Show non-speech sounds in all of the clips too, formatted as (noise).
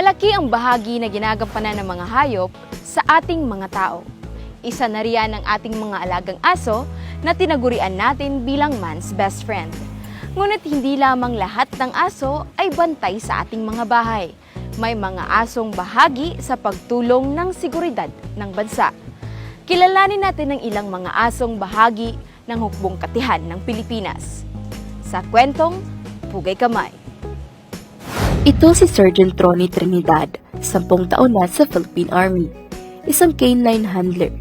Malaki ang bahagi na ginagampanan ng mga hayop sa ating mga tao. Isa na riyan ang ating mga alagang aso na tinagurian natin bilang man's best friend. Ngunit hindi lamang lahat ng aso ay bantay sa ating mga bahay. May mga asong bahagi sa pagtulong ng seguridad ng bansa. Kilalanin natin ang ilang mga asong bahagi ng hukbong katihan ng Pilipinas. Sa kwentong Pugay Kamay. Ito si Sergeant Ronnie Trinidad, sampung taon na sa Philippine Army. Isang canine handler.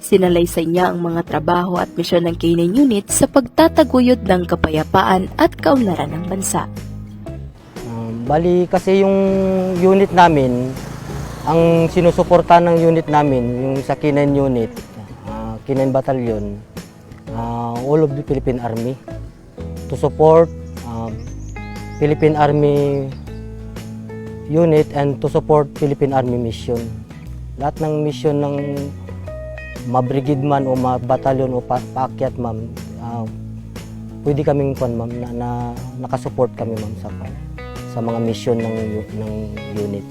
Sinalaysay niya ang mga trabaho at misyon ng canine unit sa pagtataguyod ng kapayapaan at kaunlaran ng bansa. Um, bali kasi yung unit namin, ang sinusuporta ng unit namin, yung sa K9 unit, uh, K9 Battalion, uh, all of the Philippine Army to support um, Philippine Army unit and to support Philippine Army mission. Lahat ng mission ng mabrigid man o mabatalyon o pa paakyat ma'am, uh, pwede kaming kwan ma'am na, na nakasupport kami ma'am sa sa mga mission ng ng unit.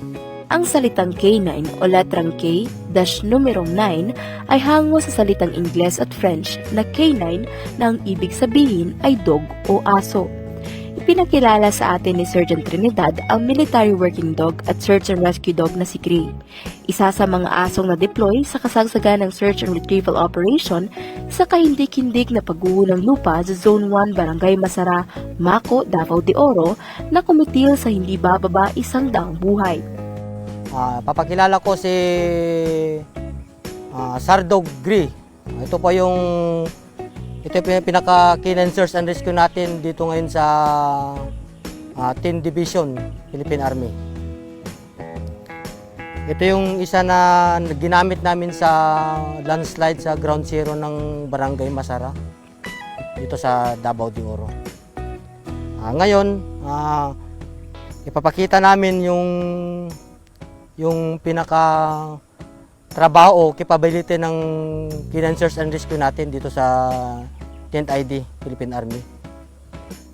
Ang salitang K9 o latrang K dash numerong 9 ay hango sa salitang Ingles at French na K9 na ang ibig sabihin ay dog o aso. Ipinakilala sa atin ni Sergeant Trinidad ang military working dog at search and rescue dog na si Gray. Isa sa mga asong na-deploy sa kasagsagan ng search and retrieval operation sa kahindik-hindik na pagguho ng lupa sa Zone 1 Barangay Masara, Mako, Davao de Oro na kumitil sa hindi bababa isang daang buhay. Ah, papakilala ko si ah, Sardog Gri. Ito pa yung ito yung pinaka Canine Search and Rescue natin dito ngayon sa ah, 10 Division Philippine Army. Ito yung isa na ginamit namin sa landslide sa ground zero ng Barangay Masara dito sa Davao de Oro. Ah, ngayon, ah, ipapakita namin yung yung pinaka trabaho o capability ng Canine Search and Rescue natin dito sa Tent ID, Philippine Army.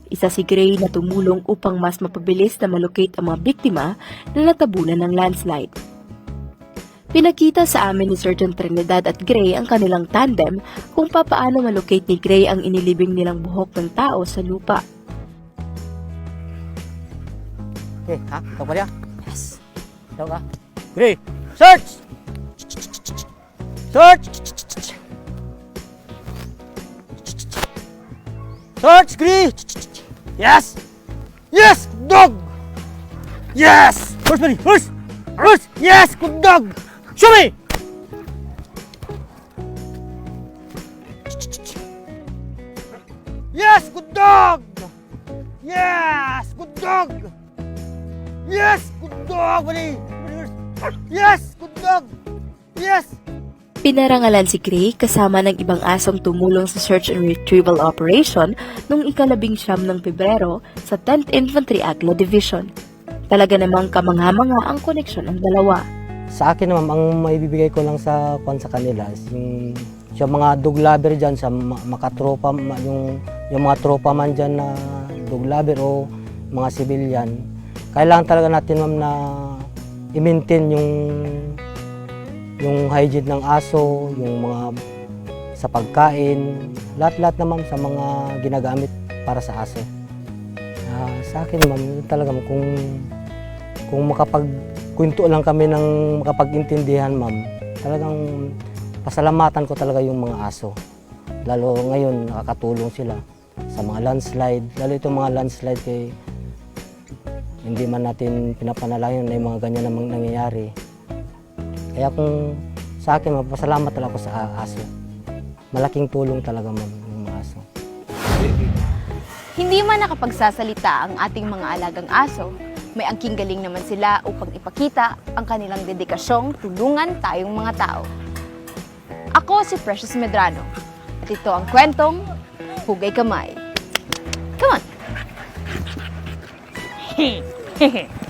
Isa si Gray na tumulong upang mas mapabilis na malocate ang mga biktima na natabunan ng landslide. Pinakita sa amin ni Sergeant Trinidad at Gray ang kanilang tandem kung papaano malocate ni Gray ang inilibing nilang buhok ng tao sa lupa. Okay, ha? Ito pa? Yes. Ito ka? Gray! Search! Search! Search, Gray! Yes! Yes! Dog! Yes! Horse, buddy! Horse! Horse! Yes! Good dog! Show me! Yes! Good dog! Yes! Good dog! Yes! Good dog, buddy! Yes! Good dog! Yes! Pinarangalan si Gray kasama ng ibang asong tumulong sa search and retrieval operation noong ikalabing siyam ng Pebrero sa 10th Infantry Agla Division. Talaga namang kamangha-mangha ang koneksyon ng dalawa. Sa akin naman, ang maibibigay ko lang sa kwan sa kanila yung, yung mga dog lover dyan, sa ma- makatropa, ma- yung, yung mga tropa man dyan na dog lover o mga civilian, kailangan talaga natin ma'am na i-maintain yung yung hygiene ng aso, yung mga sa pagkain, lahat-lahat na ma'am sa mga ginagamit para sa aso. Ah, sa akin ma'am, talaga ma'am, kung kung makapagkwento lang kami ng makapag-intindihan ma'am, talagang pasalamatan ko talaga yung mga aso. Lalo ngayon nakakatulong sila sa mga landslide, lalo itong mga landslide kay hindi man natin pinapanalayan na yung mga ganyan namang nangyayari. Kaya kung sa akin, mapasalamat talaga ako sa aso. Malaking tulong talaga ma'am yung mga aso. Hindi man nakapagsasalita ang ating mga alagang aso, may angking galing naman sila upang ipakita ang kanilang dedikasyong tulungan tayong mga tao. Ako si Precious Medrano at ito ang kwentong Hugay Kamay. Come on! (laughs)